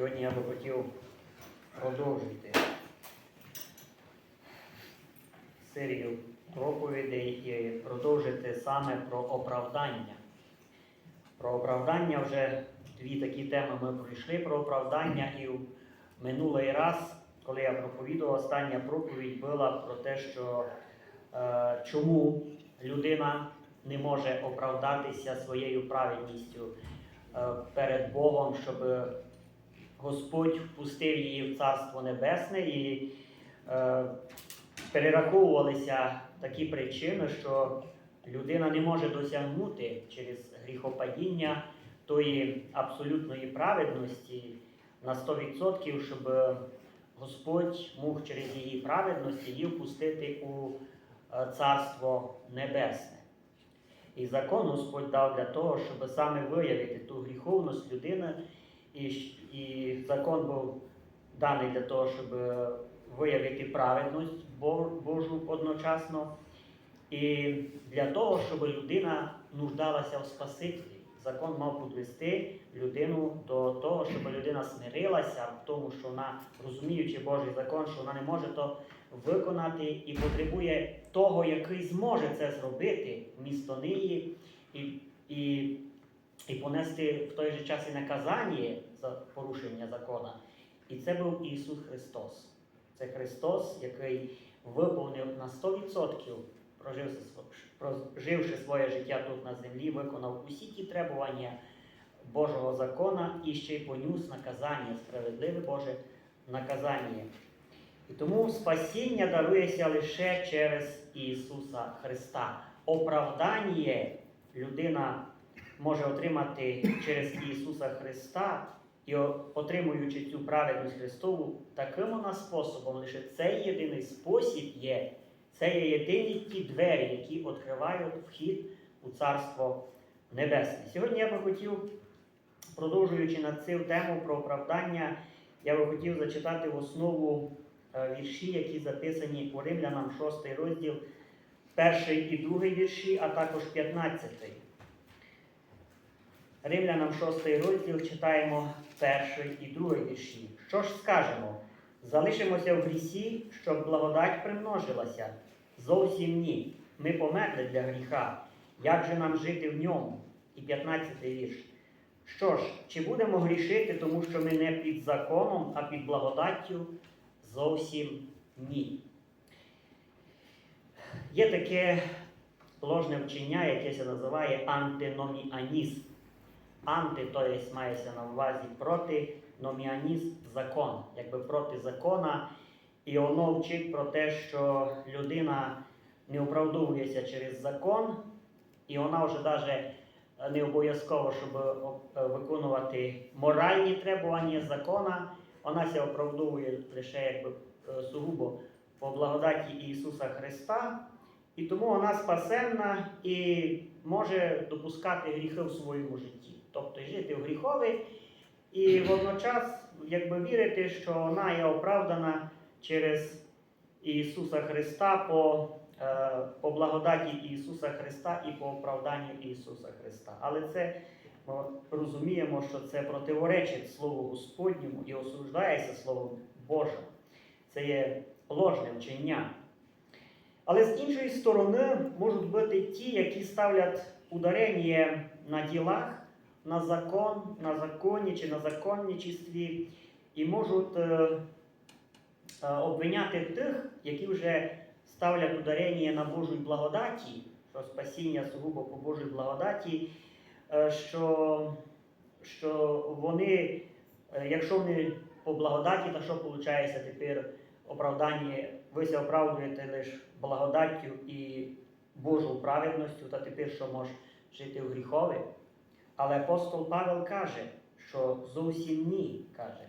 Сьогодні я би хотів продовжити серію проповідей і продовжити саме про оправдання. Про оправдання вже дві такі теми ми пройшли про оправдання і в минулий раз, коли я проповідував, остання проповідь була про те, що е, чому людина не може оправдатися своєю праведністю е, перед Богом, щоб Господь впустив її в Царство Небесне і е, перераховувалися такі причини, що людина не може досягнути через гріхопадіння тої абсолютної праведності на 100%, щоб Господь мог через її праведність її впустити у е, Царство Небесне. І закон Господь дав для того, щоб саме виявити ту гріховність людини, і, і закон був даний для того, щоб е, виявити праведність Божу одночасно, і для того, щоб людина нуждалася в Спасителі. Закон мав підвести людину до того, щоб людина смирилася в тому, що вона, розуміючи Божий закон, що вона не може то виконати і потребує того, який зможе це зробити вмісто неї, і, і, і понести в той же час і наказання порушення закона. І це був Ісус Христос. Це Христос, який виповнив на 100%, проживши, своє життя тут на землі, виконав усі ті требування Божого закона і ще й поніс наказання, справедливе Боже наказання. І тому спасіння дарується лише через Ісуса Христа. Оправдання людина може отримати через Ісуса Христа і отримуючи цю праведність Христову таким вона способом, лише цей єдиний спосіб є, це є єдині ті двері, які відкривають вхід у Царство Небесне. Сьогодні я би хотів, продовжуючи над цю тему про оправдання, я би хотів зачитати в основу е, вірші, які записані у Римлянам 6 розділ, перший і другий вірші, а також 15. Римлянам 6 розділ читаємо перший і другий вірші. Що ж скажемо? Залишимося в грісі, щоб благодать примножилася? Зовсім ні. Ми померли для гріха. Як же нам жити в ньому? І 15 вірш. Що ж, чи будемо грішити, тому що ми не під законом, а під благодаттю? Зовсім ні. Є таке ложне вчення, яке називає антиноміанізм. Анти, то є, мається на увазі проти, номіанізм закон, якби проти закона. І воно вчить про те, що людина не оправдовується через закон, і вона вже навіть не обов'язково, щоб е, виконувати моральні требування закона, вона ся оправдовує лише якби е, сугубо по благодаті Ісуса Христа, і тому вона спасенна і може допускати гріхи в своєму житті. Тобто жити в гріхові і водночас якби вірити, що вона є оправдана через Ісуса Христа по, е, по благодаті Ісуса Христа і по оправданню Ісуса Христа. Але це ми розуміємо, що це противоречить Слову Господньому і осуждається Словом Божим. Це є ложне вчення. Але з іншої сторони можуть бути ті, які ставлять ударення на ділах, на закон, на законі чи на законничестві, і можуть е, е, обвиняти тих, які вже ставлять ударення на Божій благодаті, що спасіння сугубо по Божій благодаті, е, що, що вони, якщо вони по благодаті, то що виходить тепер оправдання, ви се оправдуєте лише благодаттю і Божою праведністю, та тепер що можеш жити в гріхові. Але апостол Павел каже, що зовсім ні, каже.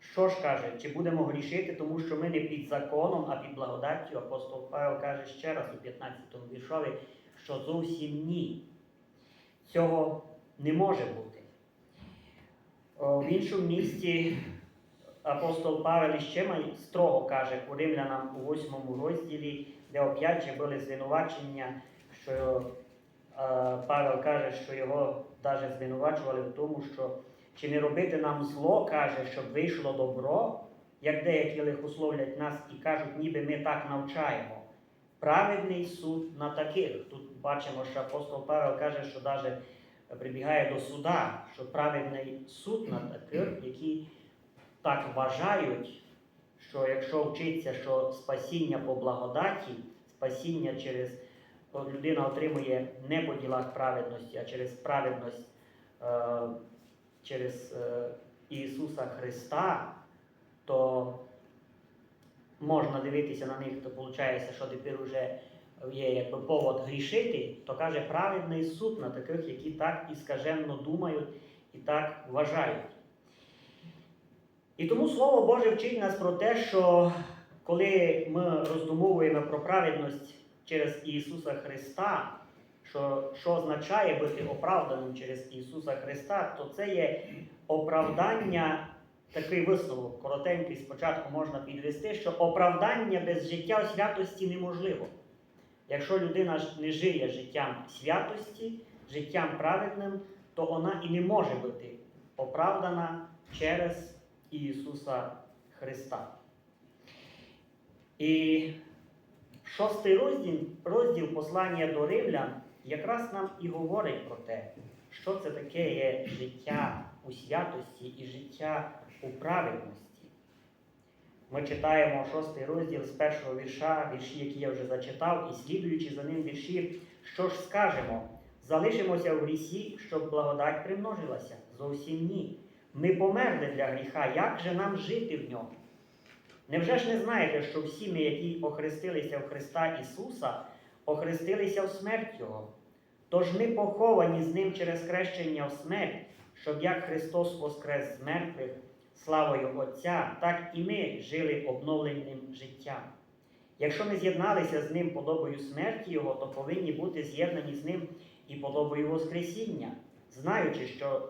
Що ж каже, чи будемо грішити, тому що ми не під законом, а під благодаттю. Апостол Павел каже ще раз у 15 віршові, що зовсім ні. Цього не може бути. О, В іншому місці апостол Павел іще строго каже у римлянам у 8 розділі, де оп'ять були звинувачення, що е, Павел каже, що його навіть звинувачували в тому, що чи не робити нам зло, каже, щоб вийшло добро, як деякі лихословлять нас і кажуть, ніби ми так навчаємо. Праведний суд на таких. Тут бачимо, що апостол Павел каже, що навіть прибігає до суда, що праведний суд на таких, які так вважають, що якщо вчиться, що спасіння по благодаті, спасіння через от людина отримує не по ділах праведності, а через праведність е, через е, Ісуса Христа, то можна дивитися на них, то виходить, що тепер вже є якби повод грішити, то каже праведний суд на таких, які так іскаженно думають і так вважають. І тому Слово Боже вчить нас про те, що коли ми роздумовуємо про праведність через Ісуса Христа, що, що означає бути оправданим через Ісуса Христа, то це є оправдання, такий висновок, коротенький спочатку можна підвести, що оправдання без життя святості неможливо. Якщо людина не жиє життям святості, життям праведним, то вона і не може бути оправдана через Ісуса Христа. І шостий розділ, розділ послання до Римлян якраз нам і говорить про те, що це таке є життя у святості і життя у праведності. Ми читаємо шостий розділ з першого вірша, вірші, які я вже зачитав, і слідуючи за ним вірші, що ж скажемо? Залишимося в грісі, щоб благодать примножилася? Зовсім ні. Ми померли для гріха, як же нам жити в ньому? Невже ж не знаєте, що всі ми, які охрестилися в Христа Ісуса, охрестилися в смерть Його? Тож ми поховані з Ним через хрещення в смерть, щоб як Христос воскрес з мертвих славою Отця, так і ми жили обновленим життям. Якщо ми з'єдналися з Ним подобою смерті Його, то повинні бути з'єднані з Ним і подобою Воскресіння, знаючи, що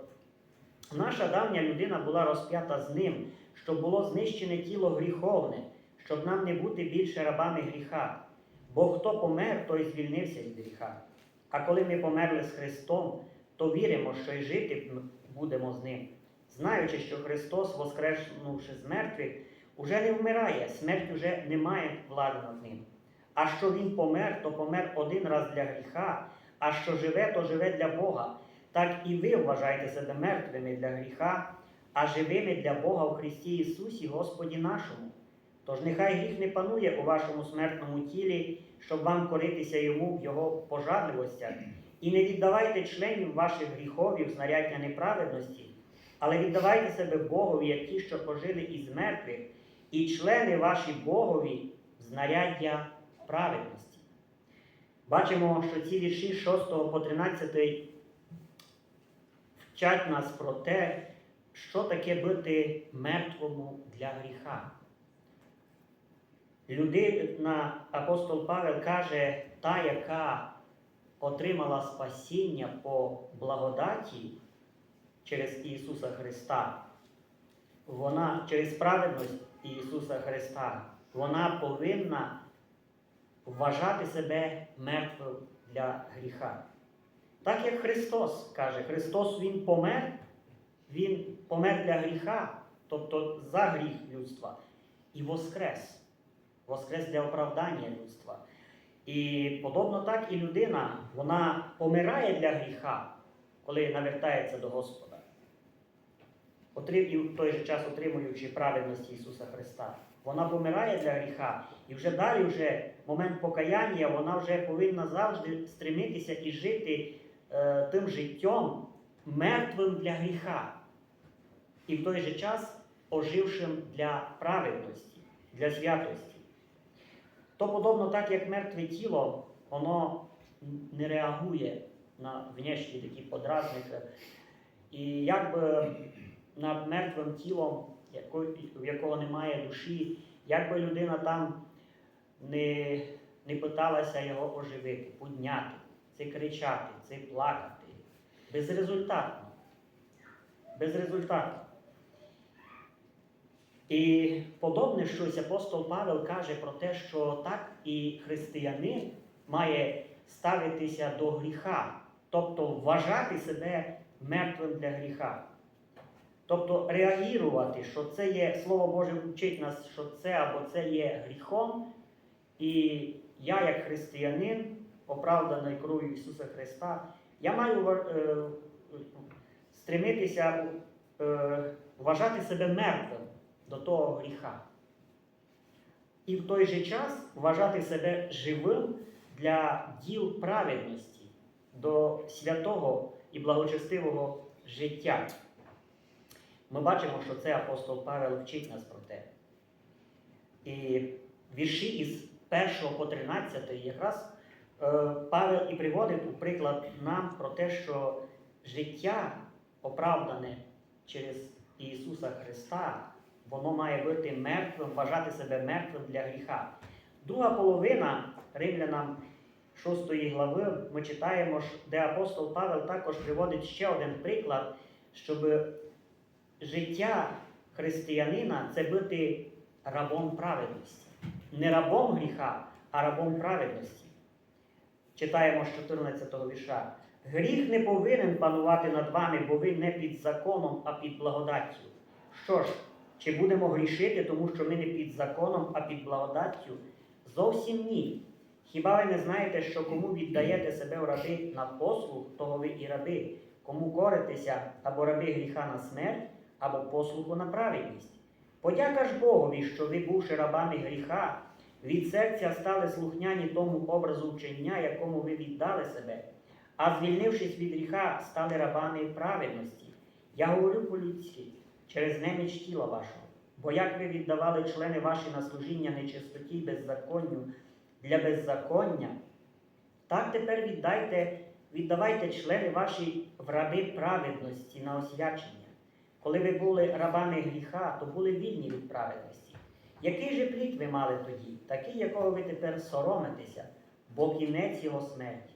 наша давня людина була розп'ята з Ним, щоб було знищене тіло гріховне, щоб нам не бути більше рабами гріха. Бо хто помер, той звільнився від гріха. А коли ми померли з Христом, то віримо, що й жити будемо з Ним, знаючи, що Христос, воскреснувши з мертвих, уже не вмирає, смерть уже не має влади над ним. А що Він помер, то помер один раз для гріха, а що живе, то живе для Бога. Так і ви вважаєте себе мертвими для гріха, а живими для Бога в Христі Ісусі, Господі нашому. Тож нехай гріх не панує у вашому смертному тілі, щоб вам коритися йому в його пожадливостях, і не віддавайте членів ваших гріхові в знаряддя неправедності, але віддавайте себе Богові, як ті, що пожили із мертвих, і члени ваші Богові в знаряддя праведності. Бачимо, що ці вірші 6 по 13 вчать нас про те, що таке бути мертвому для гріха. Людина, апостол Павел каже, та, яка отримала спасіння по благодаті через Ісуса Христа, вона через праведність Ісуса Христа, вона повинна вважати себе мертвим для гріха. Так як Христос каже, Христос Він помер, Він помер для гріха, тобто за гріх людства, і воскрес. Воскрес для оправдання людства. І подобно так і людина, вона помирає для гріха, коли навертається до Господа. І в той же час отримуючи праведність Ісуса Христа. Вона помирає для гріха. І вже далі, вже момент покаяння, вона вже повинна завжди стремитися і жити е, тим життям мертвим для гріха. І в той же час ожившим для праведності, для святості. То подобно так, як мертве тіло, воно не реагує на внешні такі подразники. І якби над мертвим тілом, в якого немає душі, якби людина там не не питалася його оживити, підняти, це кричати, це плакати. Безрезультатно. Безрезультатно. І подобне щось апостол Павел каже про те, що так і християнин має ставитися до гріха, тобто вважати себе мертвим для гріха. Тобто реагувати, що це є, Слово Боже вчить нас, що це або це є гріхом, і я, як християнин, оправданий кров'ю Ісуса Христа, я маю е, стремитися е, вважати себе мертвим до того гріха. І в той же час вважати себе живим для діл праведності, до святого і благочестивого життя. Ми бачимо, що це апостол Павел вчить нас про те. І вірші із 1 по 13 якраз е, Павел і приводить у приклад нам про те, що життя оправдане через Ісуса Христа, воно має бути мертвим, вважати себе мертвим для гріха. Друга половина римлянам 6 глави ми читаємо, де апостол Павел також приводить ще один приклад, щоб життя християнина це бути рабом праведності. Не рабом гріха, а рабом праведності. Читаємо з 14 вірша. Гріх не повинен панувати над вами, бо ви не під законом, а під благодаттю. Що ж, чи будемо грішити, тому що ми не під законом, а під благодаттю? Зовсім ні. Хіба ви не знаєте, що кому віддаєте себе в раби на послуг, того ви і раби, кому коритеся або раби гріха на смерть, або послугу на праведність? Подяка ж Богові, що ви, бувши рабами гріха, від серця стали слухняні тому образу вчення, якому ви віддали себе, а звільнившись від гріха, стали рабами праведності. Я говорю по-людськи, через неміч тіла вашого. Бо як ви віддавали члени ваші на служіння нечистоті й беззаконню для беззаконня, так тепер віддайте, віддавайте члени ваші в раби праведності на освячення. Коли ви були рабами гріха, то були вільні від праведності. Який же плід ви мали тоді, такий, якого ви тепер соромитеся, бо кінець його смерті.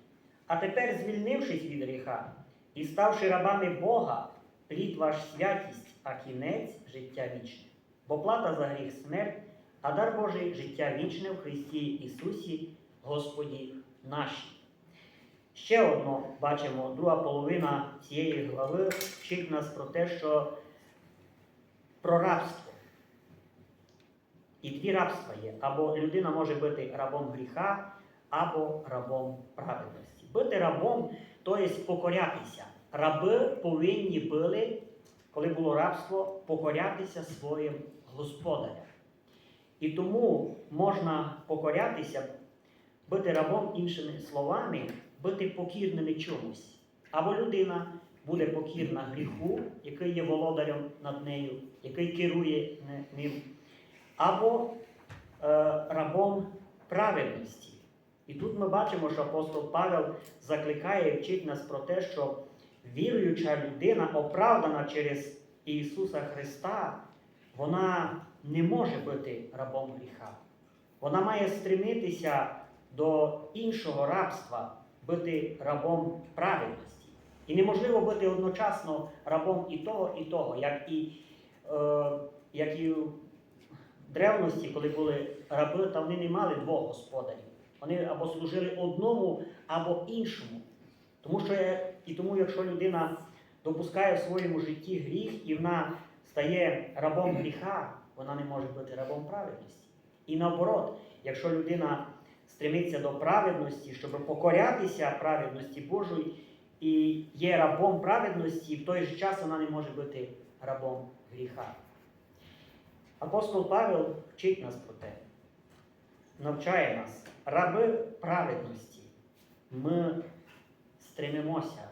А тепер, звільнившись від гріха і ставши рабами Бога, плід ваш святість, а кінець життя вічне. Бо плата за гріх смерть, а дар Божий життя вічне в Христі Ісусі, Господі нашій. Ще одно бачимо, друга половина цієї глави вчить нас про те, що про рабство. І дві рабства є. Або людина може бути рабом гріха, або рабом праведності. Бути рабом, то є покорятися. Раби повинні були, коли було рабство, покорятися своїм господарям. І тому можна покорятися, бути рабом іншими словами, бути покірними чомусь. Або людина буде покірна гріху, який є володарем над нею, який керує ним, або е, рабом праведності. І тут ми бачимо, що апостол Павел закликає і вчить нас про те, що віруюча людина, оправдана через Ісуса Христа, вона не може бути рабом гріха. Вона має стремитися до іншого рабства, бути рабом праведності. І неможливо бути одночасно рабом і того, і того, як і, е, як і в древності, коли були раби, то вони не мали двох господарів. Вони або служили одному, або іншому. Тому що і тому, якщо людина допускає в своєму житті гріх і вона стає рабом гріха, вона не може бути рабом праведності. І наоборот, якщо людина стремиться до праведності, щоб покорятися праведності Божої, і є рабом праведності, в той же час вона не може бути рабом гріха. Апостол Павел вчить нас про те, навчає нас, раби праведності. Ми стремимося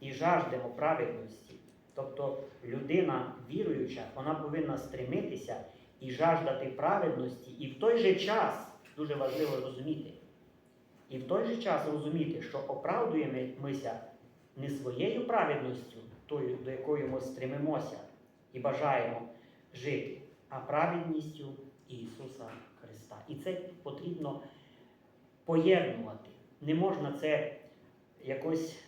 і жаждемо праведності. Тобто людина віруюча, вона повинна стремитися і жаждати праведності, і в той же час, дуже важливо розуміти, і в той же час розуміти, що оправдуємося не своєю праведністю, тою, до якої ми стремимося і бажаємо жити, а праведністю Ісуса Христа. І це потрібно поєднувати. Не можна це якось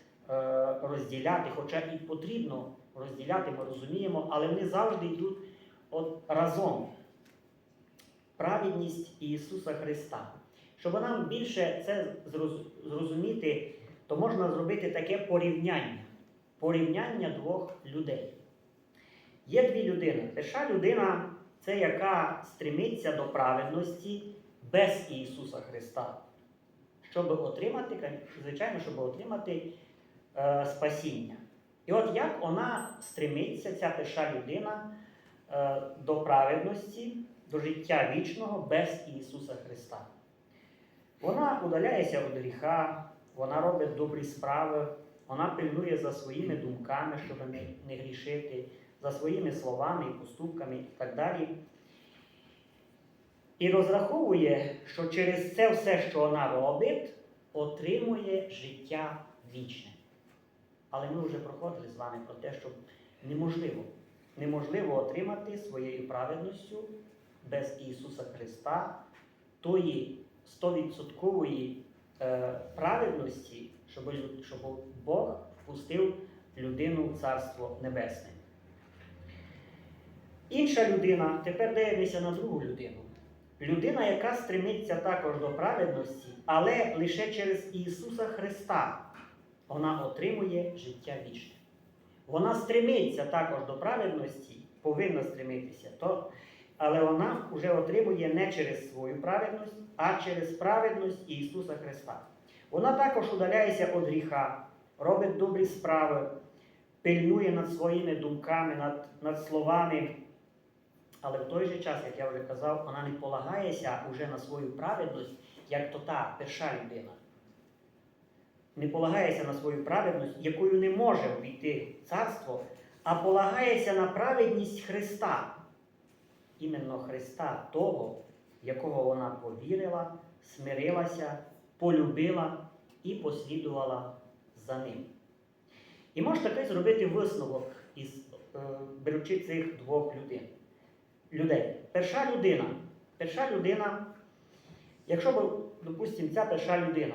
розділяти, хоча і потрібно розділяти, ми розуміємо, але вони завжди йдуть от разом. Праведність Ісуса Христа. Щоб нам більше це зрозуміти, то можна зробити таке порівняння. Порівняння двох людей. Є дві людини. Перша людина це яка стремиться до праведності без Ісуса Христа. Щоб отримати, звичайно, щоб отримати е, спасіння. І от як вона стремиться, ця перша людина, е, до праведності, до життя вічного без Ісуса Христа. Вона удаляється від гріха, вона робить добрі справи, вона пильнує за своїми думками, щоб не, не грішити, за своїми словами і поступками і так далі. І розраховує, що через це все, що вона робить, отримує життя вічне. Але ми вже проходили з вами про те, що неможливо. Неможливо отримати своєю праведністю без Ісуса Христа тої 100% е, праведності, щоб, щоб Бог впустив людину в Царство Небесне. Інша людина, тепер дивимося на другу людину. Людина, яка стремиться також до праведності, але лише через Ісуса Христа вона отримує життя вічне. Вона стремиться також до праведності, повинна стремитися, то, але вона вже отримує не через свою праведність, а через праведність Ісуса Христа. Вона також удаляється від гріха, робить добрі справи, пильнує над своїми думками, над, над словами. Але в той же час, як я вже казав, вона не полагається уже на свою праведність, як то та перша людина. Не полагається на свою праведність, якою не може війти царство, а полагається на праведність Христа. Іменно Христа, того, якого вона повірила, смирилася, полюбила і послідувала за ним. І може такий зробити висновок, із, е, беручи цих двох людей людей. Перша людина. Перша людина, якщо б, допустимо, ця перша людина,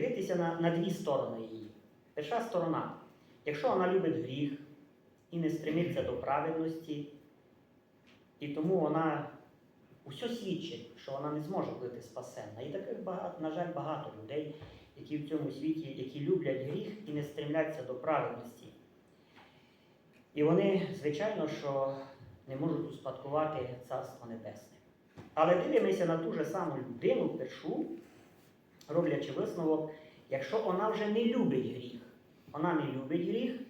дивитися на, на дві сторони її. Перша сторона, якщо вона любить гріх і не стремиться до праведності, і тому вона усе свідчить, що вона не зможе бути спасенна. І таких багато, на жаль, багато людей, які в цьому світі, які люблять гріх і не стремляться до праведності. І вони, звичайно, що не можуть успадкувати Царство Небесне. Але дивимося на ту ж саму людину, першу, роблячи висновок, якщо вона вже не любить гріх, вона не любить гріх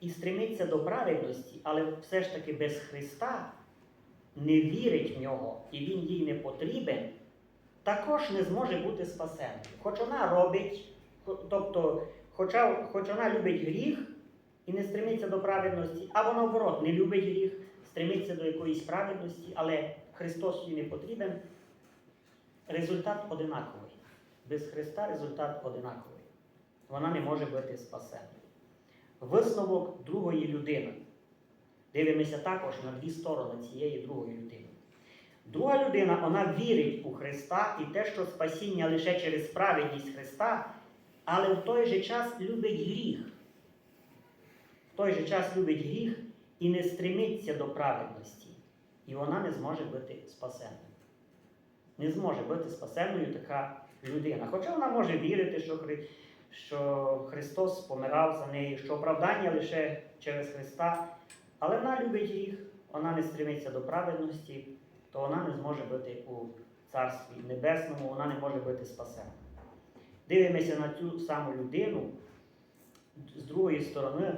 і стремиться до праведності, але все ж таки без Христа не вірить в нього і він їй не потрібен, також не зможе бути спасеною. Хоч вона робить, тобто, хоча, хоч вона любить гріх і не стремиться до праведності, або наоборот, не любить гріх, стремиться до якоїсь праведності, але Христос їй не потрібен, результат одинаковий. Без Христа результат одинаковий. Вона не може бути спасеною. Висновок другої людини. Дивимося також на дві сторони цієї другої людини. Друга людина, вона вірить у Христа і те, що спасіння лише через праведність Христа, але в той же час любить гріх. В той же час любить гріх і не стремиться до праведності. І вона не зможе бути спасеною. Не зможе бути спасенною така людина. Хоча вона може вірити, що, Хри... що Христос помирав за неї, що оправдання лише через Христа, але вона любить гріх, вона не стремиться до праведності, то вона не зможе бути у Царстві Небесному, вона не може бути спасеною. Дивимося на цю саму людину з другої сторони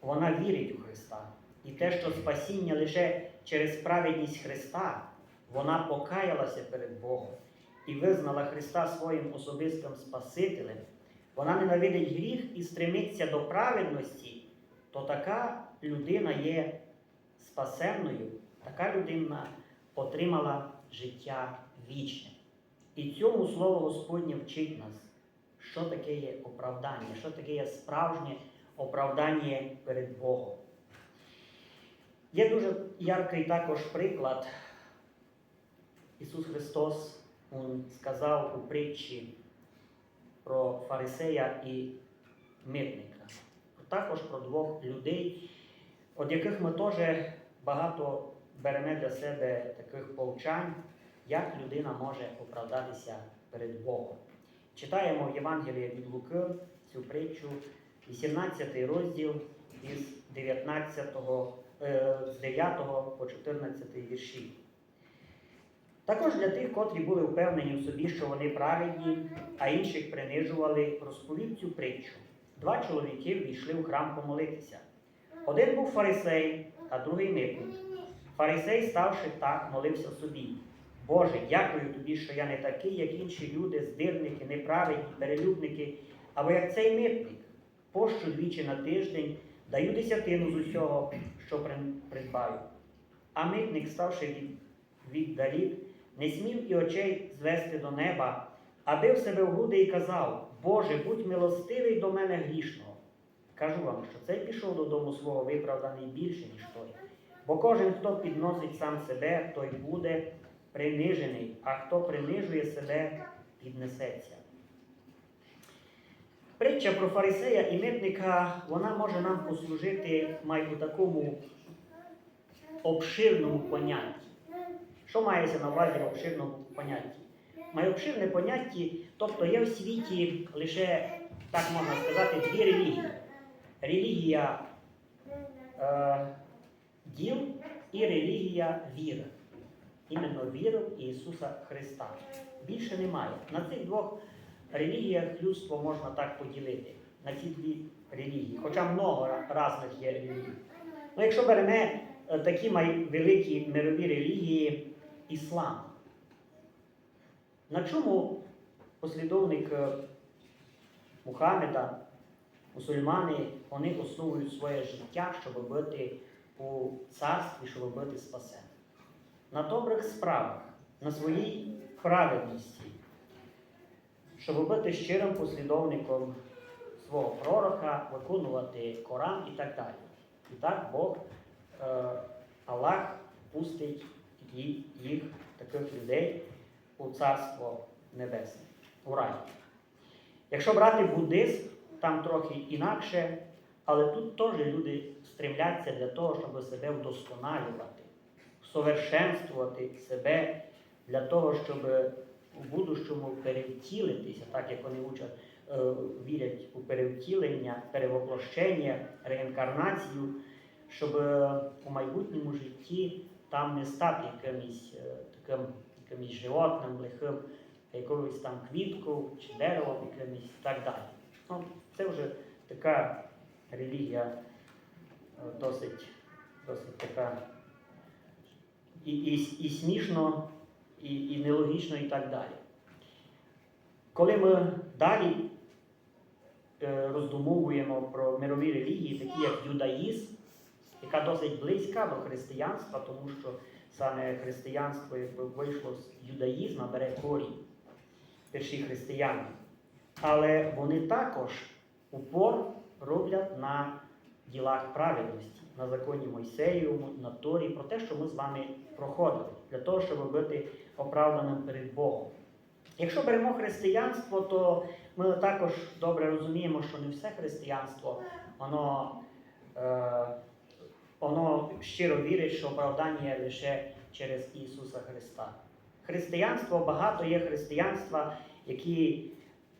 вона вірить у Христа. І те, що спасіння лише через праведність Христа, вона покаялася перед Богом і визнала Христа своїм особистим Спасителем, вона ненавидить гріх і стремиться до праведності, то така людина є спасенною, така людина отримала життя вічне. І цьому слово Господнє вчить нас, що таке є оправдання, що таке є справжнє оправдання перед Богом. Є дуже яркий також приклад. Ісус Христос Він сказав у притчі про фарисея і митника. Також про двох людей, від яких ми теж багато беремо для себе таких повчань, як людина може оправдатися перед Богом. Читаємо в Євангелії від Луки цю притчу, 18 розділ із 19, е, з 9 по 14 вірші. Також для тих, котрі були впевнені в собі, що вони праведні, а інших принижували, розповів цю притчу. Два чоловіки війшли у храм помолитися. Один був фарисей, а другий митник. Фарисей, ставши так, молився собі. Боже, дякую тобі, що я не такий, як інші люди, здирники, неправедні, перелюбники, або як цей митник. Пощу двічі на тиждень, даю десятину з усього, що придбаю. А митник, ставши від, віддалік, не смів і очей звести до неба, а бив себе в груди і казав: Боже, будь милостивий до мене грішного. Кажу вам, що цей пішов додому свого виправданий більше, ніж той. Бо кожен, хто підносить сам себе, той буде принижений, а хто принижує себе, піднесеться. Притча про фарисея і митника, вона може нам послужити май у такому обширному понятті. Що мається на увазі в обширному понятті? Має обширне поняття, тобто є в світі лише, так можна сказати, дві релігії. Релігія е, діл і релігія віри. Іменно віру Ісуса Христа. Більше немає. На цих двох релігіях людство можна так поділити. На ці дві релігії. Хоча много різних є релігій. Ну, якщо беремо е, такі великі мирові релігії, іслам. На чому послідовник е, Мухаммеда, мусульмани, вони основують своє життя, щоб бути у царстві, щоб бути спасеним. На добрих справах, на своїй праведності, щоб бути щирим послідовником свого пророка, виконувати Коран і так далі. І так Бог, е, Аллах пустить ї- їх, таких людей, у Царство Небесне, у рай. Якщо брати буддизм, там трохи інакше, але тут теж люди стремляться для того, щоб себе вдосконалювати, совершенствувати себе для того, щоб у будущому перевтілитися, так як вони учать, е, вірять у перевтілення, перевоплощення, реінкарнацію, щоб е, у майбутньому житті там не стати якимось е, таким якимось животним, лихим, якоюсь там квіткою чи деревом якимось і так далі. Ну, це вже така релігія е, досить, досить така і, і, і смішно, і, і нелогічно, і так далі. Коли ми далі е, роздумовуємо про мирові релігії, такі як юдаїзм, яка досить близька до християнства, тому що саме християнство якби, вийшло з юдаїзму, бере корінь перші християни. Але вони також упор роблять на ділах праведності, на законі Мойсеєвому, на Торі, про те, що ми з вами проходили, для того, щоб бути оправданим перед Богом. Якщо беремо християнство, то ми також добре розуміємо, що не все християнство, воно, е, воно щиро вірить, що оправдання є лише через Ісуса Христа. Християнство багато є християнства, які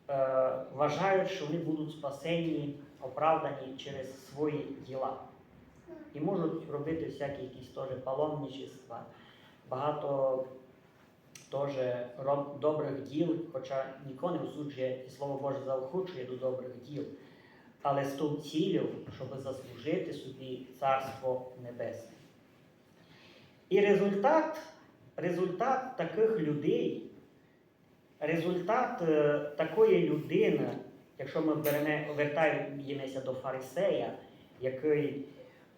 е, вважають, що вони будуть спасені, оправдані через свої діла. І можуть робити всякі якісь теж паломничества, багато теж добрих діл, хоча нікого не осуджує і Слово Боже заохочує до добрих діл, але з тим цілею, щоб заслужити собі Царство Небесне. І результат, результат таких людей, результат е, такої людини, якщо ми вертаємося до фарисея, який,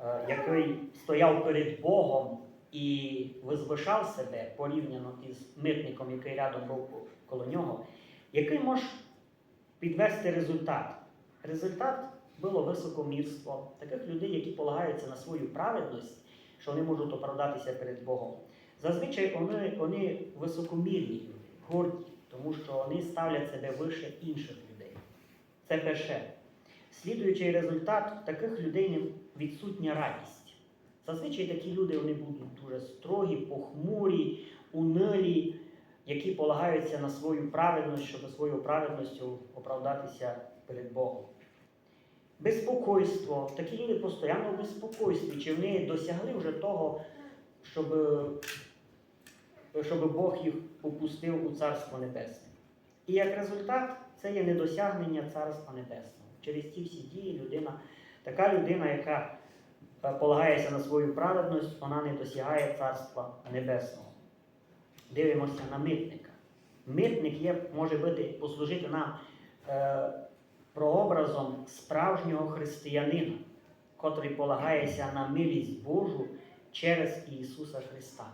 е, який стояв перед Богом і возвишав себе порівняно із митником, який рядом був коло нього, який може підвести результат? Результат було високомірство таких людей, які полагаються на свою праведність, що вони можуть оправдатися перед Богом. Зазвичай вони, вони високомірні горді, тому що вони ставлять себе вище інших людей. Це перше. Слідуючий результат таких людей відсутня радість. Зазвичай такі люди вони будуть дуже строгі, похмурі, унилі, які полагаються на свою праведність, щоб своєю праведністю оправдатися перед Богом. Безпокойство. Такі люди постійно в безпокойстві, чи вони досягли вже того, щоб, щоб Бог їх опустив у Царство Небесне. І як результат, це є недосягнення Царства Небесного. Через ті всі дії людина, така людина, яка е, полагається на свою праведність, вона не досягає Царства Небесного. Дивимося на митника. Митник є, може бути, послужити нам е, прообразом справжнього християнина, котрий полагається на милість Божу через Ісуса Христа.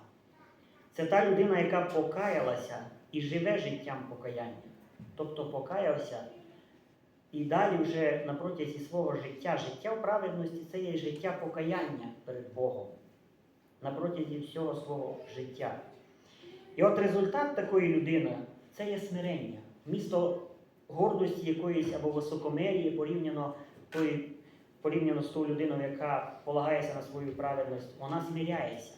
Це та людина, яка покаялася і живе життям покаяння. Тобто покаявся і далі вже на протязі свого життя, життя в праведності це є життя покаяння перед Богом на протязі всього свого життя. І от результат такої людини це є смирення. Вмісто гордості якоїсь або високомерії порівняно, тої, порівняно з тою людиною, яка полагається на свою праведність, вона смиряється.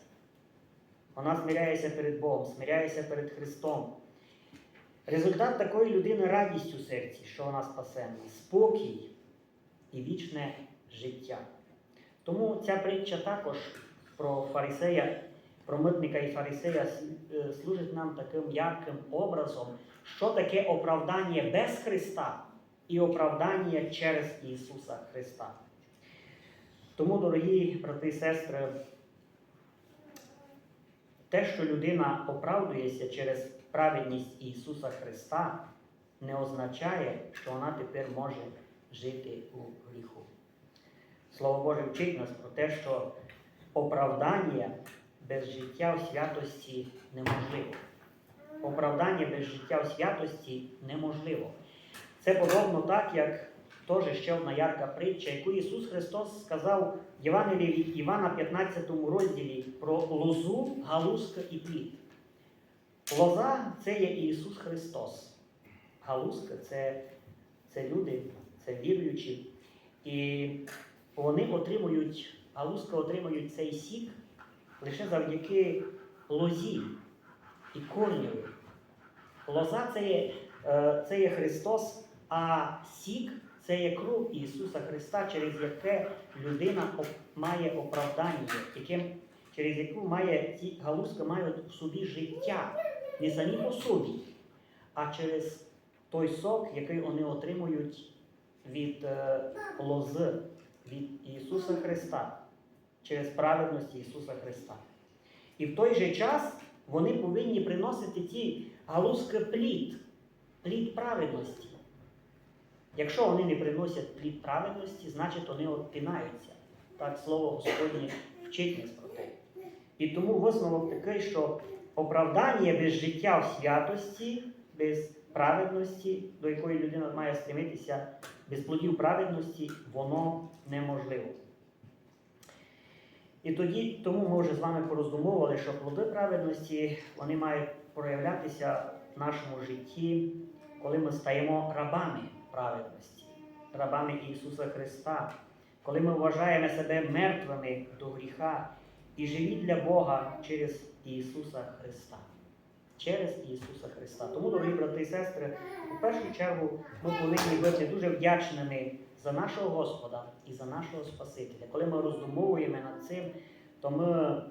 Вона смиряється перед Богом, смиряється перед Христом. Результат такої людини радість у серці, що вона спасенна, спокій і вічне життя. Тому ця притча також про фарисея, про митника і фарисея е, служить нам таким ярким образом, що таке оправдання без Христа і оправдання через Ісуса Христа. Тому, дорогі брати і сестри, те, що людина оправдується через праведність Ісуса Христа, не означає, що вона тепер може жити у гріху. Слово Боже вчить нас про те, що оправдання без життя в святості неможливо. Оправдання без життя в святості неможливо. Це подобно так, як теж ще одна ярка притча, яку Ісус Христос сказав в Євангелії від Івана 15 розділі про лозу, галузка і плід. Лоза це є Ісус Христос. Галузка це, це люди, це віруючі. І вони отримують, галузка отримують цей сік лише завдяки лозі і корневі. Лоза це є, е, це є Христос, а сік це є кров Ісуса Христа, через яке людина має оправдання, яким, через яку має ці галузка мають в собі життя, не самі по собі, а через той сок, який вони отримують від е, лози, від Ісуса Христа, через праведність Ісуса Христа. І в той же час вони повинні приносити ті галузки плід, плід праведності. Якщо вони не приносять плід праведності, значить вони обпінаються. Так слово Господнє вчить нас про те. І тому висновок такий, що оправдання без життя в святості, без праведності, до якої людина має стремитися, без плодів праведності, воно неможливо. І тоді, тому ми вже з вами пороздумовували, що плоди праведності вони мають проявлятися в нашому житті, коли ми стаємо рабами праведності, рабами Ісуса Христа, коли ми вважаємо себе мертвими до гріха і живі для Бога через Ісуса Христа. Через Ісуса Христа. Тому, дорогі брати і сестри, у першу чергу ми повинні бути дуже вдячними за нашого Господа і за нашого Спасителя. Коли ми роздумовуємо над цим, то ми,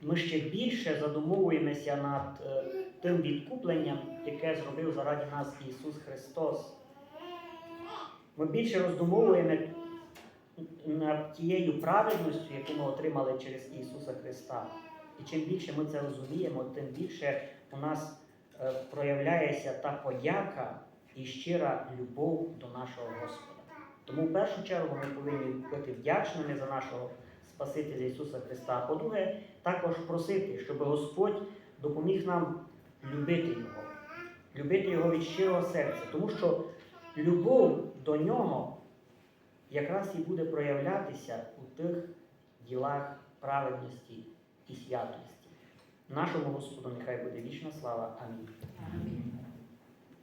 ми ще більше задумовуємося над е, тим відкупленням, яке зробив заради нас Ісус Христос. Ми більше роздумовуємо над тією праведністю, яку ми отримали через Ісуса Христа. І чим більше ми це розуміємо, тим більше у нас е, проявляється та подяка і щира любов до нашого Господа. Тому в першу чергу ми повинні бути вдячними за нашого Спасителя Ісуса Христа. По-друге, також просити, щоб Господь допоміг нам любити Його, любити Його від щирого серця, тому що любов до Нього якраз і буде проявлятися у тих ділах праведності і святості. Нашому Господу нехай буде вічна слава. Амінь.